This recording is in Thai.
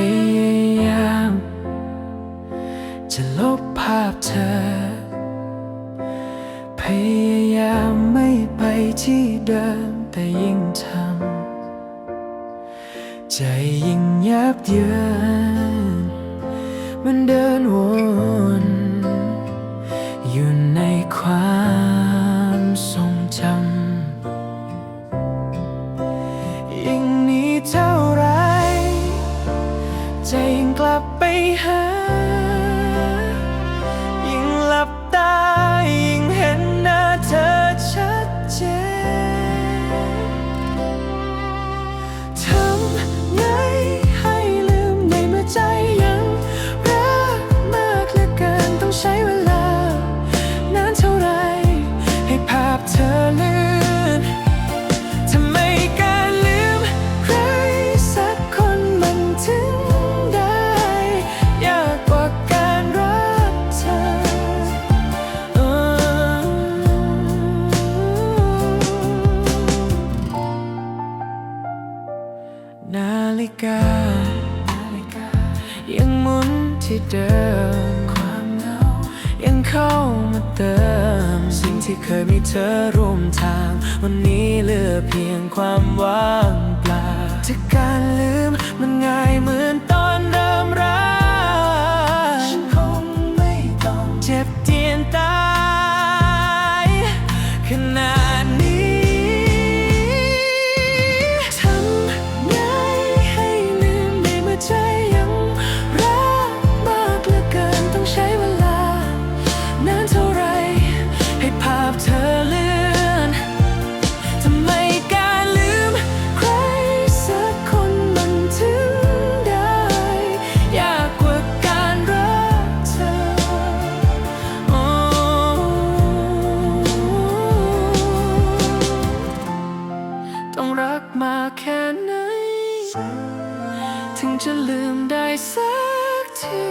พยายาม จะลบภาพเธอ พยายามไม่ไปที่เดิมแต่ยิ่งทำใจยิ่งยับเยินมันเดินวน กลับไปหา กา ยังหมุนที่เดิมความเายังเข้ามาเติม สิ่งที่เคยมีเธอร่วมทาง วันนี้เหลือเพียงความว่างเปล่าจากการลืมมันง่ายเหมือน ถึงจะลืมได้สักที